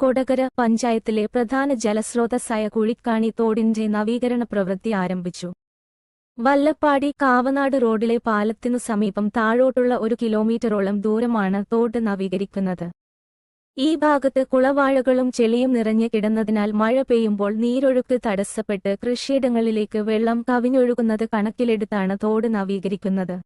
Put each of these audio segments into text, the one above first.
കൊടകര പഞ്ചായത്തിലെ പ്രധാന ജലസ്രോതസ്സായ കുഴിക്കാണി തോടിന്റെ നവീകരണ പ്രവൃത്തി ആരംഭിച്ചു. വല്ലപ്പാടി കാവനാട് റോഡിലെ പാലത്തിനു സമീപം താഴോട്ടുള്ള ഒരു കിലോമീറ്ററോളം ദൂരമാണ് തോട് നവീകരിക്കുന്നത്. ഈ ഭാഗത്ത് കുളവാഴകളും ചെളിയും നിറഞ്ഞു കിടന്നതിനാൽ മഴ പെയ്യുമ്പോൾ നീരൊഴുക്ക് തടസ്സപ്പെട്ട് കൃഷിയിടങ്ങളിലേക്ക് വെള്ളം കവിഞ്ഞൊഴുകുന്നത് കണക്കിലെടുത്താണ് തോട് നവീകരിക്കുന്നത്.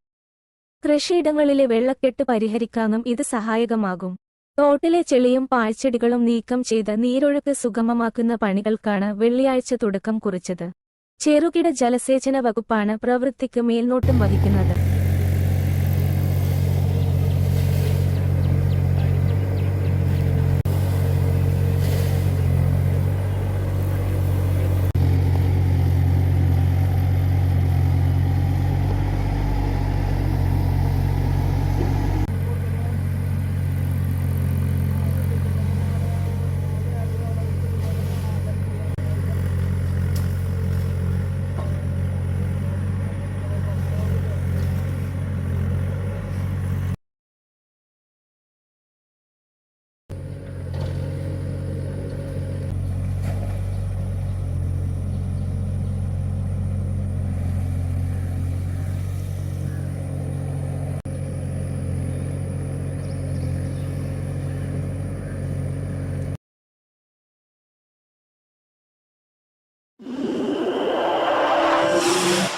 കൃഷിയിടങ്ങളിലെ വെള്ളക്കെട്ട് പരിഹരിക്കാനും ഇത് സഹായകമാകും. തോട്ടിലെ ചെളിയും പാഴ്ചെടികളും നീക്കം ചെയ്ത് നീരൊഴുക്ക് സുഗമമാക്കുന്ന പണികൾക്കാണ് വെള്ളിയാഴ്ച തുടക്കം കുറിച്ചത്. ചെറുകിട ജലസേചന വകുപ്പാണ് പ്രവൃത്തിക്ക് മേൽനോട്ടം വഹിക്കുന്നത്. Yeah.